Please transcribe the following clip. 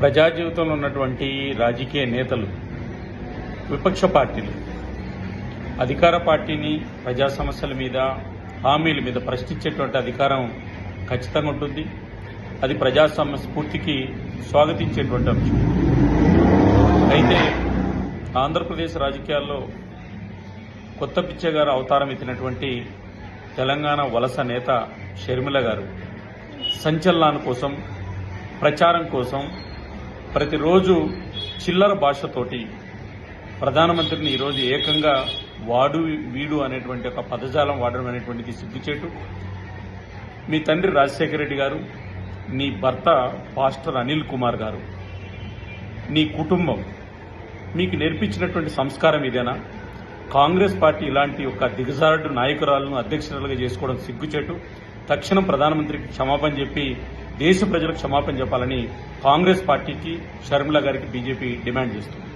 ప్రజా జీవితంలో ఉన్నటువంటి రాజకీయ నేతలు విపక్ష పార్టీలు అధికార పార్టీని ప్రజా సమస్యల మీద హామీల మీద ప్రశ్నించేటువంటి అధికారం ఖచ్చితంగా ఉంటుంది. అది ప్రజా స్ఫూర్తికి స్వాగతించేటువంటి అంశం. అయితే ఆంధ్రప్రదేశ్ రాజకీయాల్లో కొత్త పిచ్చ గారు అవతారం ఎత్తినటువంటి తెలంగాణ వలస నేత షర్మిల గారు సంచలనాల కోసం ప్రచారం కోసం ప్రతిరోజు చిల్లర భాషతోటి ప్రధానమంత్రిని ఈరోజు ఏకంగా వాడు వీడు అనేటువంటి ఒక పదజాలం వాడడం అనేటువంటిది సిగ్గుచేటు మీ తండ్రి రాజశేఖర రెడ్డి గారు నీ భర్త పాస్టర్ అనిల్ కుమార్ గారు నీ కుటుంబం మీకు నేర్పించినటువంటి సంస్కారం ఇదేనా? కాంగ్రెస్ పార్టీ ఇలాంటి ఒక దిగజారుడు నాయకురాలను అధ్యక్షురాలుగా చేసుకోవడం సిగ్గుచేటు. తక్షణం ప్రధానమంత్రికి క్షమాపణ చెప్పి దేశ ప్రజలకు క్షమాపణ చెప్పాలని కాంగ్రెస్ పార్టీకి షర్మిల గారికి బీజేపీ డిమాండ్ చేస్తుంది.